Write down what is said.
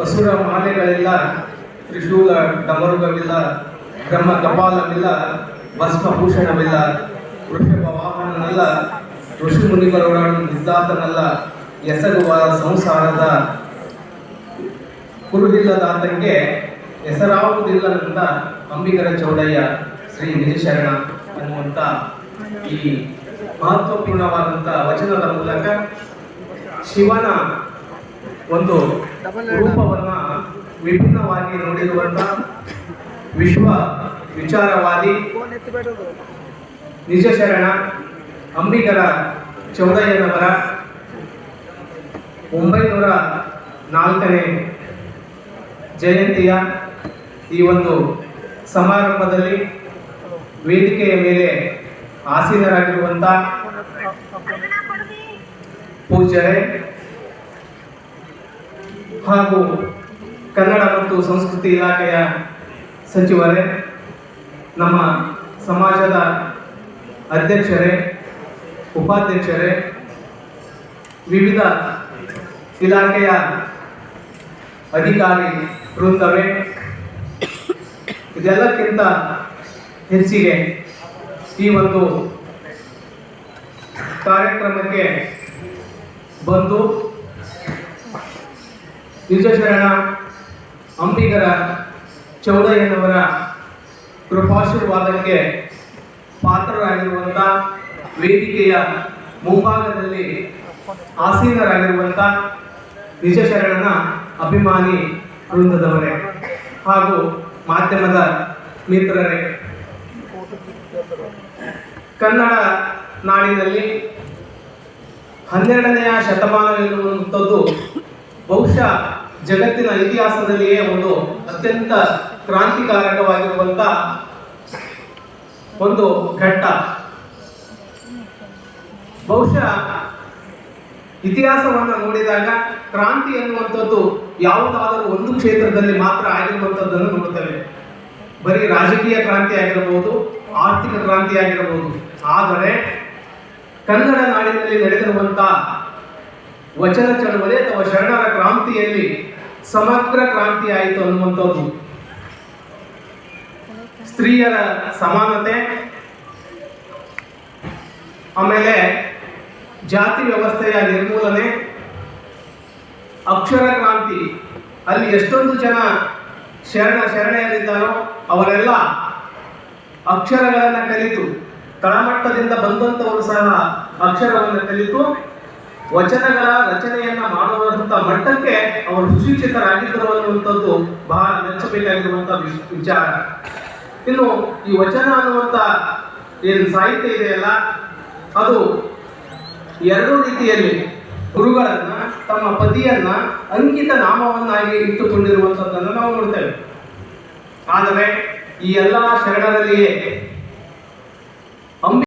ಅಸುರ ಮಾಲೆಗಳಿಲ್ಲ ತ್ರಿಶೂಲ ಡಮರುಗವಿಲ್ಲ ಬ್ರಹ್ಮ ಕಪಾಲವಿಲ್ಲ ಭಸ್ಮಭೂಷಣವಿಲ್ಲ ವೃಷಭ ವಾಹನನಲ್ಲ, ಋಷಿ ಮುನಿಗರೊಡನು ನಿದ್ದಾತನಲ್ಲ ಎಸಗುವ ಸಂಸಾರದ ಕುರುಹಿಲ್ಲದಾತಂಗೆ ಹೆಸರಾವುದಿಲ್ಲದಂತ ಅಂಬಿಗರ ಚೌಡಯ್ಯ ಶ್ರೀ ನಿಜಶರಣ ಅನ್ನುವಂಥ ಈ ಮಹತ್ವಪೂರ್ಣವಾದಂಥ ವಚನದ ಮೂಲಕ ಶಿವನ ಒಂದು ರೂಪವನ್ನ ವಿಭಿನ್ನವಾಗಿ ನೋಡಿರುವಂತ ವಿಶ್ವ ವಿಚಾರವಾದಿ ನಿಜ ಶರಣ ಅಂಬಿಗರ ಚೌಡಯ್ಯನವರ ಒಂಬೈನೂರ ನಾಲ್ಕನೇ ಜಯಂತಿಯ ಈ ಒಂದು ಸಮಾರಂಭದಲ್ಲಿ ವೇದಿಕೆಯ ಮೇಲೆ ಆಸೀನರಾಗಿರುವಂಥ ಪೂಜ್ಯರೇ ಹಾಗೂ ಕನ್ನಡ ಮತ್ತು ಸಂಸ್ಕೃತಿ ಇಲಾಖೆಯ ಸಚಿವರೇ ನಮ್ಮ ಸಮಾಜದ ಅಧ್ಯಕ್ಷರೇ ಉಪಾಧ್ಯಕ್ಷರೇ ವಿವಿಧ ಇಲಾಖೆಯ ಅಧಿಕಾರಿ ವೃಂದವೇ ಇದೆಲ್ಲಕ್ಕಿಂತ ಹೆಚ್ಚಿಗೆ ಈ ಒಂದು ಕಾರ್ಯಕ್ರಮಕ್ಕೆ ಬಂದು ನಿಜಶರಣ ಅಂಬಿಗರ ಚೌಡಯ್ಯನವರ ಕೃಪಾಶೀರ್ವಾದಕ್ಕೆ ಪಾತ್ರರಾಗಿರುವಂಥ ವೇದಿಕೆಯ ಮುಂಭಾಗದಲ್ಲಿ ಆಸೀನರಾಗಿರುವಂಥ ನಿಜಶರಣನ ಅಭಿಮಾನಿ ವೃಂದದವರೇ ಹಾಗೂ ಮಾಧ್ಯಮದ ಮಿತ್ರರೇ. ಕನ್ನಡ ನಾಡಿನಲ್ಲಿ ಹನ್ನೆರಡನೆಯ ಶತಮಾನ ಎನ್ನುವಂಥದ್ದು ಬಹುಶಃ ಜಗತ್ತಿನ ಇತಿಹಾಸದಲ್ಲಿಯೇ ಒಂದು ಅತ್ಯಂತ ಕ್ರಾಂತಿಕಾರಕವಾಗಿರುವಂತ ಒಂದು ಘಟ್ಟ. ಬಹುಶಃ ಇತಿಹಾಸವನ್ನು ನೋಡಿದಾಗ ಕ್ರಾಂತಿ ಎನ್ನುವಂಥದ್ದು ಯಾವುದಾದರೂ ಒಂದು ಕ್ಷೇತ್ರದಲ್ಲಿ ಮಾತ್ರ ಆಗಿರುವಂಥದ್ದನ್ನು ನೋಡುತ್ತೇವೆ. ಬರೀ ರಾಜಕೀಯ ಕ್ರಾಂತಿ ಆಗಿರಬಹುದು, ಆರ್ಥಿಕ ಕ್ರಾಂತಿ ಆಗಿರಬಹುದು. ಆದರೆ ಕನ್ನಡ ನಾಡಿನಲ್ಲಿ ನಡೆದಿರುವಂತ ವಚನ ಚಳವಳಿ ಅಥವಾ ಶರಣರ ಕ್ರಾಂತಿಯಲ್ಲಿ ಸಮಗ್ರ ಕ್ರಾಂತಿ ಆಯಿತು ಅನ್ನುವಂಥದ್ದು. ಸ್ತ್ರೀಯರ ಸಮಾನತೆ, ಆಮೇಲೆ ಜಾತಿ ವ್ಯವಸ್ಥೆಯ ನಿರ್ಮೂಲನೆ, ಅಕ್ಷರ ಕ್ರಾಂತಿ. ಅಲ್ಲಿ ಎಷ್ಟೊಂದು ಜನ ಶರಣ ಶರಣೆಯಲ್ಲಿದ್ದಾರೋ ಅವರೆಲ್ಲ ಅಕ್ಷರಗಳನ್ನು ಕಲಿತು, ತಳಮಟ್ಟದಿಂದ ಬಂದಂಥವರು ಸಹ ಅಕ್ಷರವನ್ನು ಕಲಿತು ವಚನಗಳ ರಚನೆಯನ್ನ ಮಾಡುವಂತ ಮಟ್ಟಕ್ಕೆ ಅವರು ಸುಶಿಕ್ಷಿತರಾಗಿದ್ದರು ಅನ್ನುವಂಥದ್ದು ಬಹಳ ಮೆಚ್ಚಬೇಕಾಗಿರುವಂತಹ ವಿಚಾರ. ಇನ್ನು ಈ ವಚನ ಅನ್ನುವಂಥ ಏನು ಸಾಹಿತ್ಯ ಇದೆಯಲ್ಲ ಅದು ಎರಡೂ ರೀತಿಯಲ್ಲಿ ಗುರುಗಳನ್ನ, ತಮ್ಮ ಪತಿಯನ್ನ ಅಂಕಿತ ನಾಮವನ್ನಾಗಿ ಇಟ್ಟುಕೊಂಡಿರುವಂಥದ್ದನ್ನು ನಾವು ನೋಡ್ತೇವೆ. ಆದರೆ ಈ ಎಲ್ಲ ಶರಣರಲ್ಲಿಯೇ